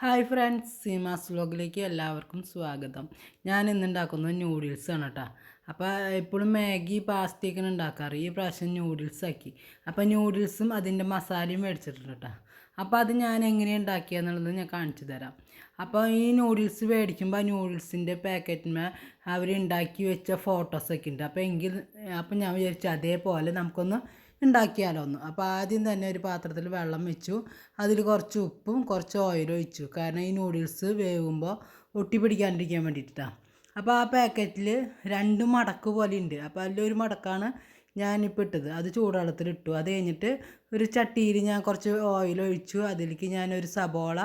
Hi friends Seemas വ്ലോഗിലേക്ക് എല്ലാവർക്കും സ്വാഗതം. ഞാൻ ഇന്ന് ഉണ്ടാക്കുന്നത് നൂഡിൽസ് ആണ് കേട്ടോ അപ്പോൾ എപ്പോഴും മാഗി പാസ്തയൊക്കെ ഉണ്ടാക്കാറ്. ഈ പ്രാവശ്യം ന്യൂഡിൽസ് ആക്കി. അപ്പോൾ ന്യൂഡിൽസും അതിന്റെ മസാലയും മേടിച്ചിട്ടുണ്ട് കേട്ടോ അപ്പോൾ അത് ഞാൻ എങ്ങനെ ഉണ്ടാക്കിയെന്നുള്ളത് ഞാൻ കാണിച്ചു തരാം. അപ്പോൾ ഈ നൂഡിൽസ് മേടിക്കുമ്പോൾ ആ നൂഡിൽസിന്റെ പാക്കറ്റിന്മേ അവർ ഉണ്ടാക്കി വെച്ച ഫോട്ടോസൊക്കെ ഉണ്ട്. അപ്പോൾ എങ്കിൽ അപ്പോൾ ഞാൻ വിചാരിച്ചു അതേപോലെ നമുക്കൊന്ന് ഉണ്ടാക്കിയാലോ ഒന്ന് അപ്പോൾ ആദ്യം തന്നെ ഒരു പാത്രത്തിൽ വെള്ളം വെച്ചു. അതിൽ കുറച്ച് ഉപ്പും കുറച്ച് ഓയിലും ഒഴിച്ചു. കാരണം ഈ നൂഡിൽസ് വേവുമ്പോൾ ഒട്ടി പിടിക്കാണ്ടിരിക്കാൻ വേണ്ടിയിട്ടാണ് അപ്പോൾ ആ പാക്കറ്റിൽ രണ്ട് മടക്ക് പോലെ ഉണ്ട് അപ്പോൾ ഒരു മടക്കാണ് ഞാനിപ്പോൾ ഇട്ടത്. അത് ചൂടുവെള്ളത്തിലിട്ടു അത് കഴിഞ്ഞിട്ട് ഒരു ചട്ടിയിൽ ഞാൻ കുറച്ച് ഓയിൽ ഒഴിച്ചു. അതിലേക്ക് ഞാനൊരു സബോള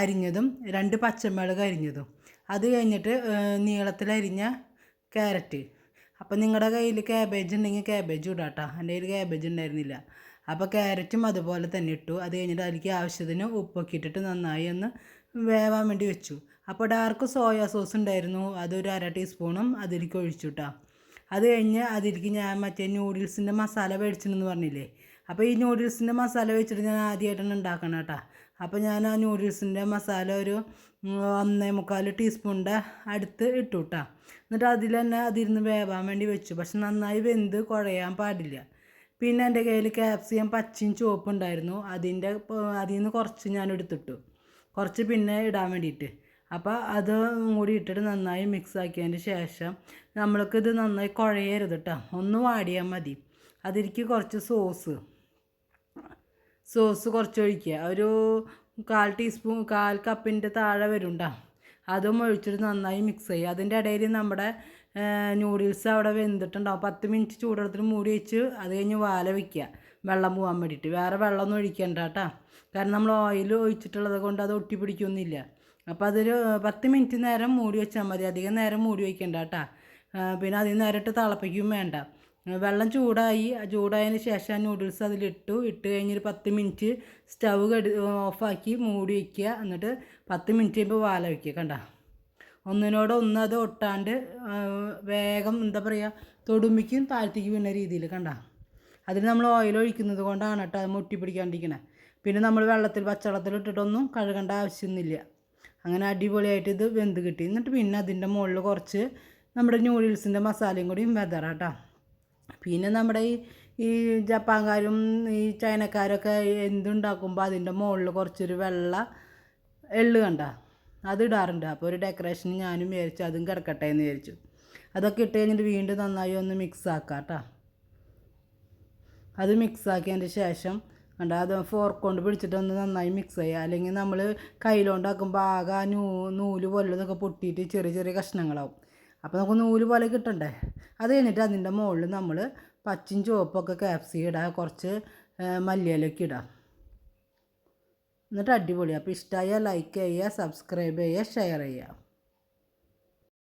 അരിഞ്ഞതും രണ്ട് പച്ചമുളക് അരിഞ്ഞതും. അത് കഴിഞ്ഞിട്ട് നീളത്തിലരിഞ്ഞ ക്യാരറ്റ് അപ്പോൾ നിങ്ങളുടെ കയ്യിൽ ക്യാബേജ് ഉണ്ടെങ്കിൽ ക്യാബേജ് ഇടാം കേട്ടോ എന്റെ കയ്യിൽ ക്യാബേജ് ഉണ്ടായിരുന്നില്ല. അപ്പോൾ ക്യാരറ്റും അതുപോലെ തന്നെ ഇട്ടു. അത് കഴിഞ്ഞിട്ട് അതിലേക്ക് ആവശ്യത്തിന് ഉപ്പൊക്കെ ഇട്ടിട്ട് നന്നായി ഒന്ന് വേവാൻ വേണ്ടി വെച്ചു. അപ്പോൾ ഡാർക്ക് സോയാ സോസ് ഉണ്ടായിരുന്നു. അതൊരു അര ടീസ്പൂണും അതിലേക്ക് ഒഴിച്ചു കേട്ടോ അത് കഴിഞ്ഞ് അതിലേക്ക് ഞാൻ മറ്റേ ന്യൂഡിൽസിന്റെ മസാല മേടിച്ചിട്ടുണ്ടെന്ന് പറഞ്ഞില്ലേ? അപ്പോൾ ഈ ന്യൂഡിൽസിന്റെ മസാല വെച്ചിട്ട് ഞാൻ ആദ്യമായിട്ടാണ് ഉണ്ടാക്കണം കേട്ടോ. അപ്പോൾ ഞാൻ ആ നൂഡിൽസിന്റെ മസാല ഒരു ഒന്നേ മുക്കാൽ ടീസ്പൂണിന്റെ അടുത്ത് ഇട്ടു കേട്ടോ എന്നിട്ട് അതിൽ തന്നെ അതിരുന്ന് വേവാൻ വേണ്ടി വെച്ചു. പക്ഷെ നന്നായി വെന്ത് കുഴയാൻ പാടില്ല. പിന്നെ എന്റെ കയ്യിൽ ക്യാപ്സിയം പച്ചയും ചുവപ്പും ഉണ്ടായിരുന്നു. അതിന്റെ അതിൽ നിന്ന് കുറച്ച് ഞാൻ എടുത്തിട്ടു. കുറച്ച് പിന്നെ ഇടാൻ വേണ്ടിയിട്ട്. അപ്പോൾ അത് കൂടി ഇട്ടിട്ട് നന്നായി മിക്സ് ആക്കിയതിന് ശേഷം നമ്മൾക്കിത് നന്നായി കുഴയരുത് കേട്ടോ ഒന്ന് വാടിയാൽ മതി. അതിലേക്ക് കുറച്ച് സോസ് സോസ് കുറച്ച് ഒഴിക്കുക ഒരു കാൽ ടീസ്പൂൺ കാൽ കപ്പിന്റെ താഴെ വരുണ്ട അതും ഒഴിച്ചിട്ട് നന്നായി മിക്സ് ചെയ്യുക. അതിന്റെ ഇടയിൽ നമ്മുടെ നൂഡിൽസ് അവിടെ വെന്തിട്ടുണ്ടാവും. പത്ത് മിനിറ്റ് ചൂടെടുത്തിട്ട് മൂടി വെച്ച് അത് കഴിഞ്ഞ് വാല വയ്ക്കുക വെള്ളം പോകാൻ വേണ്ടിയിട്ട്. വേറെ വെള്ളമൊന്നും ഒഴിക്കണ്ട കേട്ടോ കാരണം നമ്മൾ ഓയിൽ ഒഴിച്ചിട്ടുള്ളത് കൊണ്ട് അത് ഒട്ടി പിടിക്കൊന്നുമില്ല. അപ്പോൾ അതൊരു പത്ത് മിനിറ്റ് നേരം മൂടി വെച്ചാൽ മതി. അധികം നേരം മൂടി വയ്ക്കണ്ട കേട്ടോ പിന്നെ അതിൽ നേരിട്ട് തിളപ്പിക്കും വേണ്ട. വെള്ളം ചൂടായി. ചൂടായതിന് ശേഷം നൂഡിൽസ് അതിലിട്ടു. ഇട്ട് കഴിഞ്ഞൊരു പത്ത് മിനിറ്റ് സ്റ്റവ് കടി ഓഫാക്കി മൂടി വയ്ക്കുക എന്നിട്ട് പത്ത് മിനിറ്റ് കഴിയുമ്പോൾ വാല വയ്ക്കുക കണ്ട. ഒന്നിനോട് ഒന്ന് അത് ഒട്ടാണ്ട് വേഗം എന്താ പറയുക തൊടുമ്പിക്കും താഴ്ത്തേക്ക് വീണ രീതിയിൽ കണ്ട. അതിന് നമ്മൾ ഓയിൽ ഒഴിക്കുന്നത് കൊണ്ടാണ് കേട്ടോ അത് മുട്ടി പിടിക്കാണ്ടിരിക്കണേ പിന്നെ നമ്മൾ വെള്ളത്തിൽ പച്ചവെള്ളത്തിൽ ഇട്ടിട്ടൊന്നും കഴുകേണ്ട ആവശ്യമൊന്നുമില്ല. അങ്ങനെ അടിപൊളിയായിട്ട് ഇത് വെന്ത് കിട്ടി. എന്നിട്ട് പിന്നെ അതിന്റെ മുകളിൽ കുറച്ച് നമ്മുടെ നൂഡിൽസിന്റെ മസാലയും കൂടിയും വെതറാം കേട്ടോ. പിന്നെ നമ്മുടെ ഈ ഈ ജപ്പാൻകാരും ഈ ചൈനക്കാരൊക്കെ എന്തുണ്ടാക്കുമ്പോൾ അതിന്റെ മുകളിൽ കുറച്ചൊരു വെള്ള എള്ള് കണ്ട അതിടാറുണ്ട്. അപ്പോൾ ഒരു ഡെക്കറേഷൻ ഞാനും വിചാരിച്ചു അതും കിടക്കട്ടെ എന്ന് വിചാരിച്ചു. അതൊക്കെ ഇട്ട് കഴിഞ്ഞിട്ട് വീണ്ടും നന്നായി ഒന്ന് മിക്സ് ആക്കാം കേട്ടോ അത് മിക്സ് ആക്കിയതിന്റെ ശേഷം കണ്ട അത് ഫോർക്ക് കൊണ്ട് പിടിച്ചിട്ട് ഒന്ന് നന്നായി മിക്സ് ചെയ്യുക അല്ലെങ്കിൽ നമ്മൾ കയ്യിലോണ്ടാക്കുമ്പോൾ ആകെ ആ നൂ നൂൽ പോലുള്ളതൊക്കെ പൊട്ടിയിട്ട് ചെറിയ ചെറിയ കഷ്ണങ്ങളാവും. അപ്പോൾ നമുക്ക് നൂൽ പോലെ കിട്ടണ്ടേ? അത് കഴിഞ്ഞിട്ട് അതിന്റെ മുകളിൽ നമ്മൾ പച്ചയും ചുവപ്പൊക്കെ ക്യാപ്സി ഇടുക കുറച്ച് മല്ലിയിലൊക്കെ ഇടാം. എന്നിട്ട് അടിപൊളി അപ്പോൾ ഇഷ്ടമായ ലൈക്ക് ചെയ്യുക സബ്സ്ക്രൈബ് ചെയ്യുക ഷെയർ ചെയ്യുക.